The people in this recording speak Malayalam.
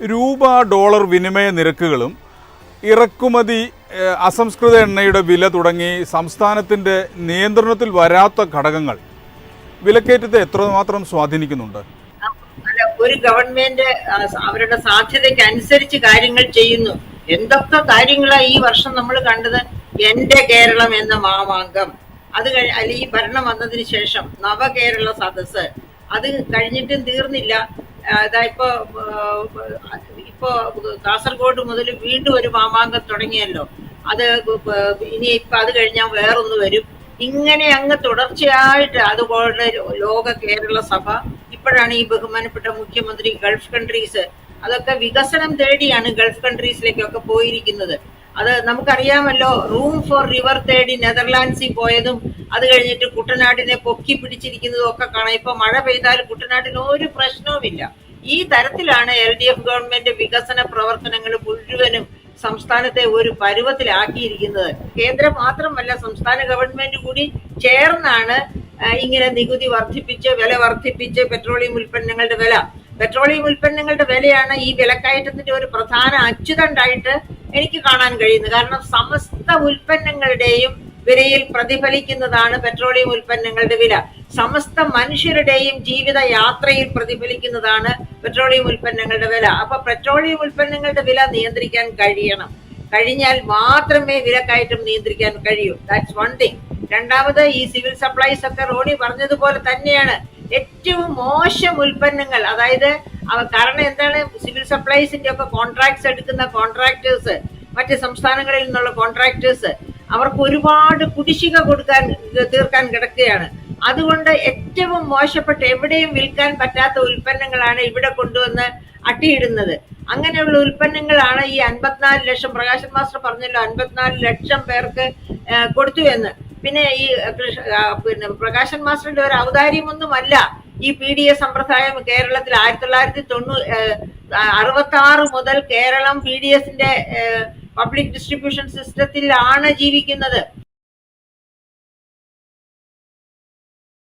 രൂപ ഡോളർ വിനിമയ നിരക്കുകളും ഇറക്കുമതി അസംസ്കൃത എണ്ണയുടെ വില തുടങ്ങി സംസ്ഥാനത്തിന്റെ നിയന്ത്രണത്തിൽ വരാത്ത ഘടകങ്ങൾ. വിലക്കയറ്റത്തെ എത്രമാത്രം സ്വാധീനിക്കുന്നുണ്ട്? ഒരു ഗവൺമെന്റ് അവരുടെ സാധ്യതയ്ക്ക് അനുസരിച്ച് കാര്യങ്ങൾ ചെയ്യുന്നു. എന്തൊക്കെ കാര്യങ്ങളാണ് ഈ വർഷം നമ്മൾ കണ്ടത്? എന്റെ കേരളം എന്ന മാമാങ്കം. അത് കഴി അല്ലെ ഈ ഭരണം വന്നതിന് ശേഷം നവകേരള സദസ്സ്. അത് കഴിഞ്ഞിട്ടും തീർന്നില്ല. ഇപ്പൊ ഇപ്പൊ കാസർഗോഡ് മുതൽ വീണ്ടും ഒരു മാമാങ്കം തുടങ്ങിയല്ലോ. അത് ഇനി ഇപ്പൊ അത് കഴിഞ്ഞാൽ വേറൊന്ന് വരും. ഇങ്ങനെ അങ്ങ് തുടർച്ചയായിട്ട് അതുപോലെ ലോക കേരള സഭ ഇപ്പോഴാണ് ഈ ബഹുമാനപ്പെട്ട മുഖ്യമന്ത്രി ഗൾഫ് കൺട്രീസ് അതൊക്കെ വികസനം തേടിയാണ് ഗൾഫ് കൺട്രീസിലേക്കൊക്കെ പോയിരിക്കുന്നത്. അത് നമുക്കറിയാമല്ലോ റൂം ഫോർ റിവർ തേടി നെതർലാൻഡ്സിൽ പോയതും അത് കഴിഞ്ഞിട്ട് കുട്ടനാട്ടിനെ പൊക്കി പിടിച്ചിരിക്കുന്നതും ഒക്കെ കാണാം. ഇപ്പൊ മഴ പെയ്താൽ കുട്ടനാട്ടിന് ഒരു പ്രശ്നവുമില്ല. ഈ തരത്തിലാണ് എൽ ഡി എഫ് ഗവൺമെന്റ് വികസന പ്രവർത്തനങ്ങൾ മുഴുവനും സംസ്ഥാനത്തെ ഒരു പരുവത്തിലാക്കിയിരിക്കുന്നത്. കേന്ദ്രം മാത്രമല്ല സംസ്ഥാന ഗവൺമെന്റ് കൂടി ചേർന്നാണ് ഇങ്ങനെ നികുതി വർദ്ധിപ്പിച്ച് വില വർദ്ധിപ്പിച്ച് പെട്രോളിയം ഉൽപ്പന്നങ്ങളുടെ വില പെട്രോളിയം ഉൽപ്പന്നങ്ങളുടെ വിലയാണ് ഈ വിലക്കയറ്റത്തിന്റെ ഒരു പ്രധാന അച്യുതണ്ടായിട്ട് എനിക്ക് കാണാൻ കഴിയുന്നത്. കാരണം സമസ്ത ഉൽപ്പന്നങ്ങളുടെയും വിലയിൽ പ്രതിഫലിക്കുന്നതാണ് പെട്രോളിയം ഉൽപ്പന്നങ്ങളുടെ വില. സമസ്ത മനുഷ്യരുടെയും ജീവിത യാത്രയിൽ പ്രതിഫലിക്കുന്നതാണ് പെട്രോളിയം ഉൽപ്പന്നങ്ങളുടെ വില. അപ്പൊ പെട്രോളിയം ഉൽപ്പന്നങ്ങളുടെ വില നിയന്ത്രിക്കാൻ കഴിയണം. കഴിഞ്ഞാൽ മാത്രമേ വിലക്കയറ്റം നിയന്ത്രിക്കാൻ കഴിയൂ. ദാറ്റ്സ് വൺ തിങ് രണ്ടാമത് ഈ സിവിൽ സപ്ലൈസ് ഒക്കെ റോണി പറഞ്ഞതുപോലെ തന്നെയാണ്. ഏറ്റവും മോശം ഉൽപ്പന്നങ്ങൾ. അതായത് കാരണം എന്താണ്? സിവിൽ സപ്ലൈസിന്റെ ഒക്കെ കോൺട്രാക്ട്സ് എടുക്കുന്ന കോൺട്രാക്ടേഴ്സ് മറ്റ് സംസ്ഥാനങ്ങളിൽ നിന്നുള്ള കോൺട്രാക്ടേഴ്സ് അവർക്ക് ഒരുപാട് കുടിശ്ശിക കൊടുക്കാൻ തീർക്കാൻ കിടക്കുകയാണ്. അതുകൊണ്ട് ഏറ്റവും മോശപ്പെട്ട എവിടെയും വിൽക്കാൻ പറ്റാത്ത ഉൽപ്പന്നങ്ങളാണ് ഇവിടെ കൊണ്ടുവന്ന് അട്ടിയിടുന്നത്. അങ്ങനെയുള്ള ഉൽപ്പന്നങ്ങളാണ് ഈ അൻപത്തിനാല് ലക്ഷം പ്രകാശൻ മാസ്റ്റർ പറഞ്ഞല്ലോ അൻപത്തിനാല് ലക്ഷം പേർക്ക് കൊടുത്തു എന്ന്. പിന്നെ ഈ പിന്നെ പ്രകാശൻ മാസ്റ്ററുടെ ഒരു ഔദാര്യമൊന്നുമല്ല ഈ പി ഡി എ സമ്പ്രദായം കേരളത്തിൽ ആയിരത്തി തൊള്ളായിരത്തി തൊണ്ണൂ അറുപത്തി ആറ് മുതൽ കേരളം പി ഡി എസിന്റെ പബ്ലിക് ഡിസ്ട്രിബ്യൂഷൻ സിസ്റ്റത്തിലാണ് ജീവിക്കുന്നത്.